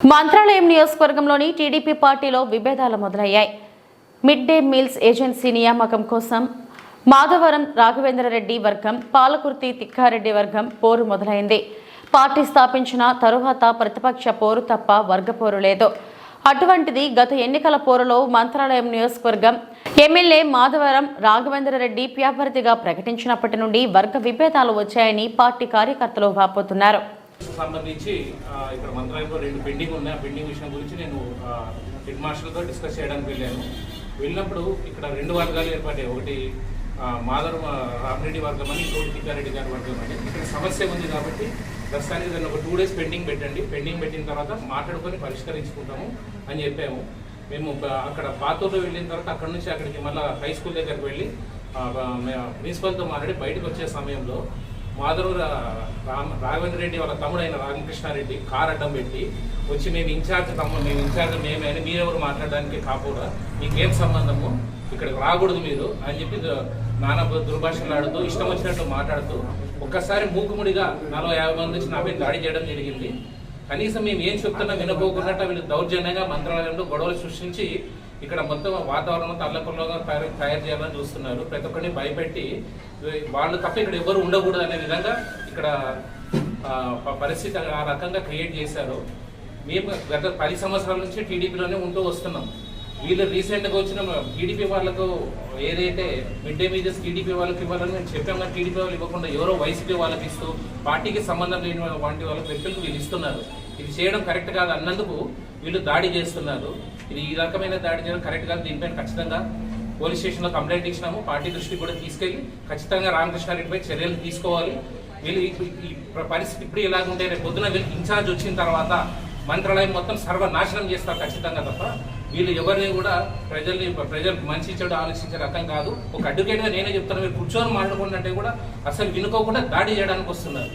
మంత్రాలయం నియోజకవర్గంలోని టీడీపీ పార్టీలో విభేదాలు మొదలయ్యాయి. మిడ్ డే మీల్స్ ఏజెన్సీ నియామకం కోసం మాధవరం రాఘవేంద్రరెడ్డి వర్గం పాలకుర్తి తిక్కారెడ్డి వర్గం పోరు మొదలైంది. పార్టీ స్థాపించిన తరువాత ప్రతిపక్ష పోరు తప్ప వర్గ పోరు లేదు. అటువంటిది గత ఎన్నికల పోరులో మంత్రాలయం నియోజకవర్గం ఎమ్మెల్యే మాధవరం రాఘవేంద్రరెడ్డి ప్యాభర్తిగా ప్రకటించినప్పటి నుండి వర్గ విభేదాలు వచ్చాయని పార్టీ కార్యకర్తలు వాపోతున్నారు. సంబంధించి ఇక్కడ మంత్రాలయంలో రెండు పెండింగ్ ఉన్నాయి. ఆ పెండింగ్ విషయం గురించి నేను హెడ్ మాస్టర్తో డిస్కస్ చేయడానికి వెళ్ళాను. వెళ్ళినప్పుడు ఇక్కడ రెండు వర్గాలు ఏర్పడ్డాయి. ఒకటి మాధవ రామరెడ్డి వర్గం అని ఇంకోటి తిక్కారెడ్డి గారి వర్గం అని. ఇక్కడ సమస్య ఉంది కాబట్టి ప్రస్తుతానికి దాన్ని ఒక టూ డేస్ పెండింగ్ పెట్టండి. పెండింగ్ పెట్టిన తర్వాత మాట్లాడుకొని పరిష్కరించుకుంటాము అని చెప్పాము. మేము అక్కడ పాతూరులో వెళ్ళిన తర్వాత అక్కడ నుంచి అక్కడికి మళ్ళీ హై స్కూల్ దగ్గరికి వెళ్ళి ప్రిన్సిపల్తో మాట్లాడి బయటకు వచ్చే సమయంలో మాధవ రాఘవేంద్ర రెడ్డి వాళ్ళ తమ్ముడైన రామకృష్ణారెడ్డి కార్ అడ్డం పెట్టి వచ్చి మేము ఇన్ఛార్జ్ తమ్ముడు మేము ఇన్ఛార్జ్ మేమే అని మీరెవరు మాట్లాడడానికి కాకుండా మీకేం సంబంధము? ఇక్కడికి రాకూడదు మీరు అని చెప్పి నానా దుర్భాషలు ఆడుతూ ఇష్టం వచ్చినట్టు మాట్లాడుతూ ఒక్కసారి మూకుముడిగా నలభై యాభై మంది నుంచి నా మీద దాడి చేయడం జరిగింది. కనీసం మేము ఏం చెప్తున్నా వినపోకున్నట్టు వీళ్ళు దౌర్జన్యంగా మంత్రాలయంలో గొడవలు సృష్టించి ఇక్కడ మొత్తం వాతావరణం తల్లపుల్లోగా తయారు తయారు చేయాలని చూస్తున్నారు. ప్రతి ఒక్కరిని భయపెట్టి వాళ్ళు తప్ప ఇక్కడ ఎవరు ఉండకూడదు అనే విధంగా ఇక్కడ ప- పరిస్థితి ఆ రకంగా క్రియేట్ చేశారు. మేము గత పది సంవత్సరాల నుంచి టీడీపీలోనే ఉంటూ వస్తున్నాం. వీళ్ళు రీసెంట్గా వచ్చిన టీడీపీ వాళ్ళకు ఏదైతే మిడ్ డే మీల్స్ టీడీపీ వాళ్ళకి ఇవ్వాలని మేము చెప్పాం కానీ టీడీపీ వాళ్ళు ఇవ్వకుండా ఎవరో వైసీపీ వాళ్ళకి ఇస్తూ పార్టీకి సంబంధం లేని వంటి వాళ్ళ వ్యక్తులకు వీళ్ళు ఇస్తున్నారు. ఇది చేయడం కరెక్ట్ కాదు అన్నందుకు వీళ్ళు దాడి చేస్తున్నారు. ఇది ఈ రకమైన దాడి చేయడం కరెక్ట్ కాదు. దీనిపైన ఖచ్చితంగా పోలీస్ స్టేషన్లో కంప్లైంట్ ఇచ్చినాము. పార్టీ దృష్టికి కూడా తీసుకెళ్ళి ఖచ్చితంగా రామకృష్ణారెడ్డిపై చర్యలు తీసుకోవాలి. వీళ్ళు ఈ- పరిస్థితి ఇప్పుడు ఎలాగుంటే రేపు పొద్దున వీళ్ళకి ఇన్ఛార్జ్ వచ్చిన తర్వాత మంత్రాలయం మొత్తం సర్వనాశనం చేస్తారు ఖచ్చితంగా తప్ప వీళ్ళు ఎవరిని కూడా ప్రజల్ని ప్రజలు మంచి చెడు ఆలోచించే రకం కాదు. ఒక అడ్వకేట్గా నేనే చెప్తాను మీరు కూర్చొని మాట్లాడుకుంటే కూడా అసలు వినుకోకుండా దాడి చేయడానికి వస్తున్నారు.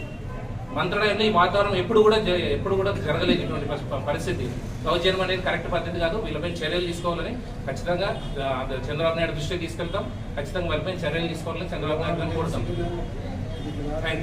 మంత్రాలయంలో ఈ వాతావరణం ఎప్పుడు కూడా ఎప్పుడు కూడా జరగలేదు ఇటువంటి పరిస్థితి. దౌర్జన్యం అనేది కరెక్ట్ పద్ధతి కాదు. వీళ్ళపై చర్యలు తీసుకోవాలని ఖచ్చితంగా చంద్రబాబు నాయుడు దృష్టికి తీసుకెళ్తాం. ఖచ్చితంగా వాళ్ళపై చర్యలు తీసుకోవాలని చంద్రబాబు నాయుడు కోరుతాం. Thank you